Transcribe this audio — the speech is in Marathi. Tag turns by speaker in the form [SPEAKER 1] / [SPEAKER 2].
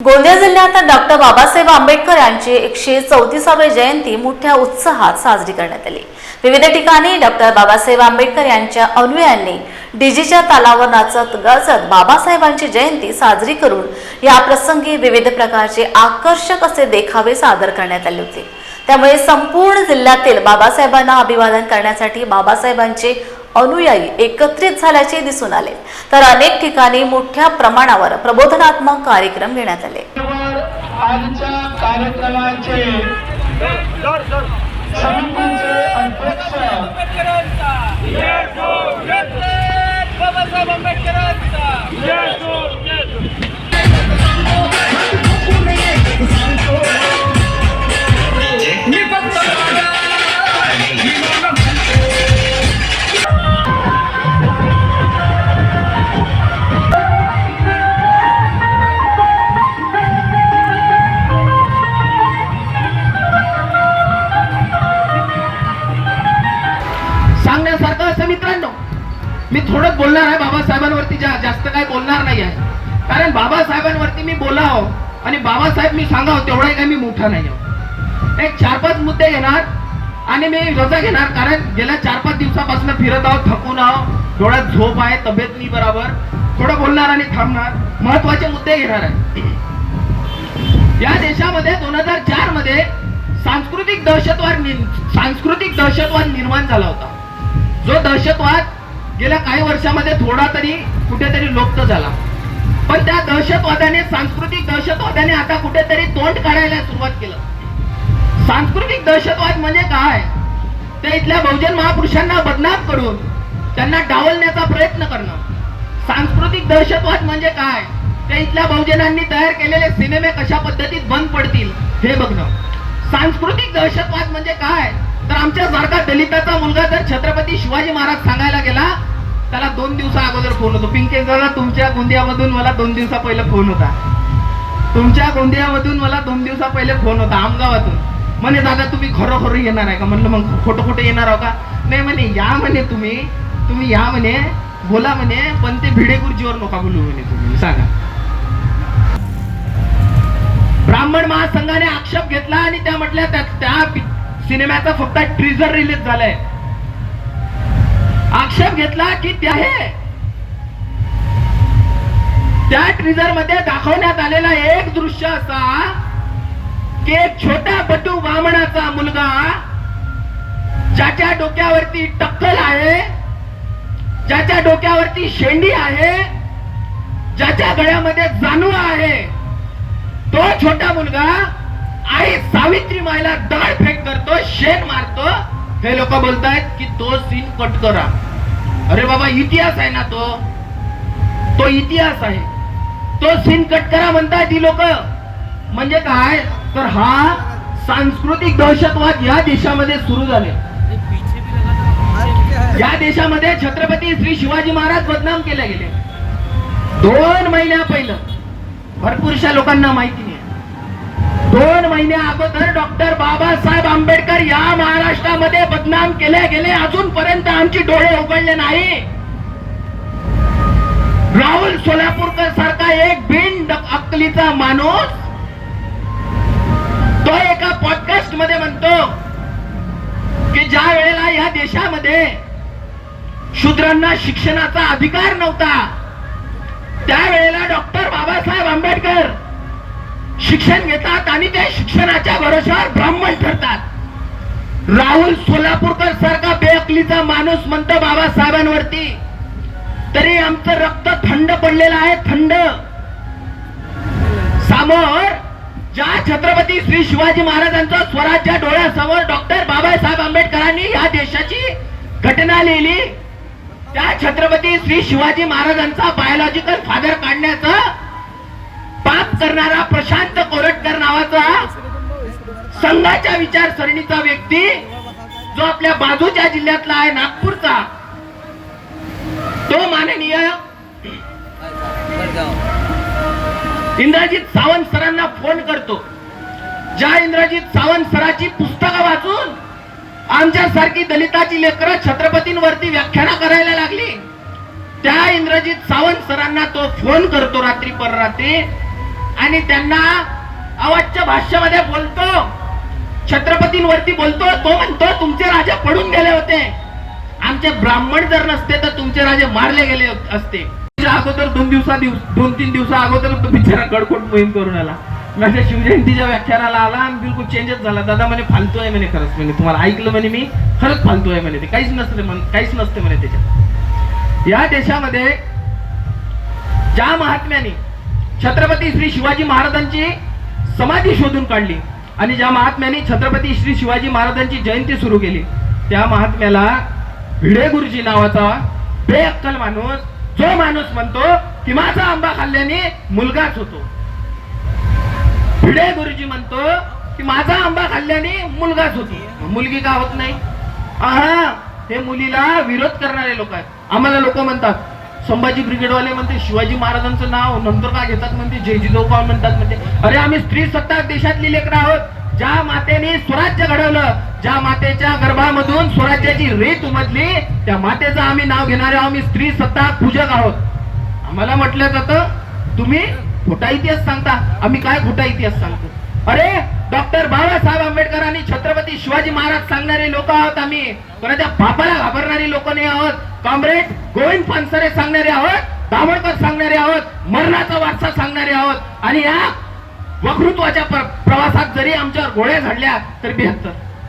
[SPEAKER 1] गोंदिया जिल्ह्यात डॉक्टर बाबासाहेब आंबेडकर यांची एकशे चौतीसावी जयंती मोठ्या उत्साहात साजरी करण्यात आली. विविध ठिकाणी डॉक्टर बाबासाहेब आंबेडकर यांच्या अनुयायांनी डीजेच्या तालावर नाचत गाजत बाबासाहेबांची जयंती साजरी करून या प्रसंगी विविध प्रकारचे आकर्षक असे देखावे सादर करण्यात आले होते. त्यामुळे संपूर्ण जिल्ह्यातील बाबासाहेबांना अभिवादन करण्यासाठी बाबासाहेबांचे अनुयायी एकत्रित झाल्याचे दिसून आले. तर अनेक ठिकाणी मोठ्या प्रमाणावर प्रबोधनात्मक कार्यक्रम घेण्यात आले.
[SPEAKER 2] आजच्या कार्यक्रमाचे अध्यक्ष
[SPEAKER 3] थोडं बोलणार आहे बाबासाहेबांवरती जा जास्त काय बोलणार नाही आहे. कारण बाबासाहेबांवरती मी बोलावं आणि बाबासाहेब मी सांगावं तेवढाही काय मी मोठा नाही आहो. एक चार पाच मुद्दे घेणार आणि मी रजा घेणार कारण गेल्या चार पाच दिवसापासून फिरत आहोत थकून आहोत डोळ्यात झोप आहे तब्येत नाही बरोबर. थोडं बोलणार आणि थांबणार. महत्त्वाचे मुद्दे घेणार आहे. या देशामध्ये दोन हजार चारमध्ये सांस्कृतिक दहशतवाद सांस्कृतिक दहशतवाद निर्माण झाला होता. जो दहशतवाद गेल्या काही वर्षामध्ये थोडा तरी कुठेतरी लोप्त झाला. पण त्या दहशतवादाने सांस्कृतिक दहशतवादाने आता कुठेतरी तोंड काढायला सुरुवात केलं. सांस्कृतिक दहशतवाद म्हणजे काय? ते इथल्या बहुजन महापुरुषांना बदनाम करून त्यांना डावलण्याचा प्रयत्न करणं. सांस्कृतिक दहशतवाद म्हणजे काय? ते इथल्या बहुजनांनी तयार केलेले सिनेमे कशा पद्धतीत बंद पडतील हे बघणं. सांस्कृतिक दहशतवाद म्हणजे काय? तर आमच्या सारखा दलिताचा मुलगा जर छत्रपती शिवाजी महाराज सांगायला गेला त्याला दोन दिवसा अगोदर फोन होतो. पिंके दादा तुमच्या गोंदियामधून मला दोन दिवसा पहिले फोन होता. तुमच्या गोंदियामधून मला दोन दिवसा पहिले फोन होता आमगावातून. म्हणे दादा तुम्ही खरोखर येणार आहे का? म्हणलं मग खोटं खोटं येणार आहो का? नाही म्हणे या म्हणे तुम्ही तुम्ही या म्हणे बोला म्हणे पण ते भिडे गुरुजीवर नका बोलू म्हणे तुम्ही सांगा. ब्राह्मण महासंघाने आक्षेप घेतला आणि त्या म्हटल्या त्या त्या सिनेमाचा फक्त ट्रिझर रिलीज झालाय. आक्षेप घेतला की त्या हे त्या ट्रिझरमध्ये दाखवण्यात आलेला एक दृश्य असा की एक छोटा बटू वामनाचा मुलगा ज्याच्या डोक्यावरती टक्कल आहे ज्याच्या डोक्यावरती शेंडी आहे ज्याच्या गळ्यामध्ये जानू आहे. तो छोटा मुलगा आई सावित्री मायला दाळ फेक करतो शेत हे लोक बोलतायत की तो सीन कट करा. अरे बाबा इतिहास आहे ना तो. तो इतिहास आहे. तो सीन कट करा म्हणतायत ही लोक. म्हणजे काय? तर हा सांस्कृतिक दहशतवाद या देशामध्ये सुरू झाले. या देशामध्ये छत्रपती श्री शिवाजी महाराज बदनाम केले गेले. दोन महिन्या पहिलं. भरपूरशा लोकांना माहिती. दोन महिन्या अगोदर डॉक्टर बाबासाहेब आंबेडकर या महाराष्ट्रामध्ये बदनाम केले गेले. अजूनपर्यंत आमची डोळे उघडले नाही. राहुल सोलापूरकर सारखा एक बिन अक्कलीचा माणूस तो एका पॉडकास्टमध्ये म्हणतो की ज्या वेळेला या देशामध्ये शूद्रांना शिक्षणाचा अधिकार नव्हता त्यावेळेला डॉक्टर बाबासाहेब आंबेडकर शिक्षण घेतात आणि ते शिक्षणाच्या भरोश्यावर ब्राह्मण ठरतात. राहुल सोलापूरकर सारखा बेअकलीचा माणूस म्हणतो बाबासाहेबांवरती. तरी आमचं रक्त थंड पडलेलं आहे थंड. समोर ज्या छत्रपती श्री शिवाजी महाराजांचा स्वराज्य डोळ्यासमोर डॉक्टर बाबासाहेब आंबेडकरांनी या देशाची घटना लिहिली त्या छत्रपती श्री शिवाजी महाराजांचा बायोलॉजिकल फादर काढण्याचं पाप करणारा प्रशांत कोरटकर नावाचा संघाच्या विचारसरणीचा व्यक्ती जो आपल्या बाजूच्या जिल्ह्यातला आहे नागपूरचा. तो माननीय इंद्रजित सावंत सरांना फोन करतो. ज्या इंद्रजित सावंत सराची पुस्तकं वाचून आमच्यासारखी दलिताची लेकरं छत्रपतींवरती व्याख्यानं करायला लागली त्या इंद्रजित सावंत सरांना तो फोन करतो रात्री पररात्री. आणि त्यांना अवाच्य भाष्यामध्ये बोलतो. छत्रपतींवरती बोलतो तो म्हणतो तुमचे राजा पडून गेले होते. आमचे ब्राह्मण जर नसते तर तुमचे राजे मारले गेले असते. अगोदर दोन दिवसा दिवस दोन तीन दिवसा अगोदर तो बिचारा गडकोट मोहीम करून आला. माझ्या शिवजयंतीच्या व्याख्यानाला आला आणि बिलकुल चेंजच झाला. दादा म्हणे फालतू आहे म्हणे खरंच म्हणे. तुम्हाला ऐकलं म्हणे मी? खरंच फालतू आहे म्हणे ते. काहीच नसते म्हणे काहीच नसते म्हणे त्याच्यात. या देशामध्ये ज्या महात्म्याने छत्रपती श्री शिवाजी महाराजांची समाधी शोधून काढली. आणि ज्या महात्म्याने छत्रपती श्री शिवाजी महाराजांची जयंती सुरू केली त्या महात्म्याला भिडे गुरुजी नावाचा बेअक्कल माणूस जो माणूस म्हणतो की माझा आंबा खाल्ल्याने मुलगाच होतो. भिडे गुरुजी म्हणतो की माझा आंबा खाल्ल्याने मुलगाच होतो. मुलगी का होत नाही? आहा हे मुलीला विरोध करणारे लोक आहेत. आम्हाला लोक म्हणतात संभाजी ब्रिगेडवाले म्हणते शिवाजी महाराजांचं नाव नंतर का घेतात म्हणते जय जिजाऊ म्हणतात म्हणते. अरे आम्ही स्त्री सत्ता देशातली लेकर आहोत. ज्या मातेने स्वराज्य घडवलं ज्या मातेच्या गर्भामधून स्वराज्याची रेत उमटली त्या मातेचं आम्ही नाव घेणारे आम्ही स्त्री सत्ता पूजक आहोत. आम्हाला म्हटलं जातं तुम्ही खोटा इतिहास सांगता. आम्ही काय खोटा इतिहास सांगतो? अरे डॉक्टर बाबासाहेब आंबेडकरांनी छत्रपती शिवाजी महाराज सांगणारे लोक आहोत आम्ही. कोणाच्या बापाला सांगणारी लोक नाही आहोत. कॉम्रेड गोविंद पानसरे सांगणारे आहोत. दाभोळकर सांगणारे आहोत. मरणाचा वारसा सांगणारे आहोत. आणि या वक्तृत्वाच्या प्रवासात जरी आमच्यावर गोळ्या घडल्या तर बेहत्तर.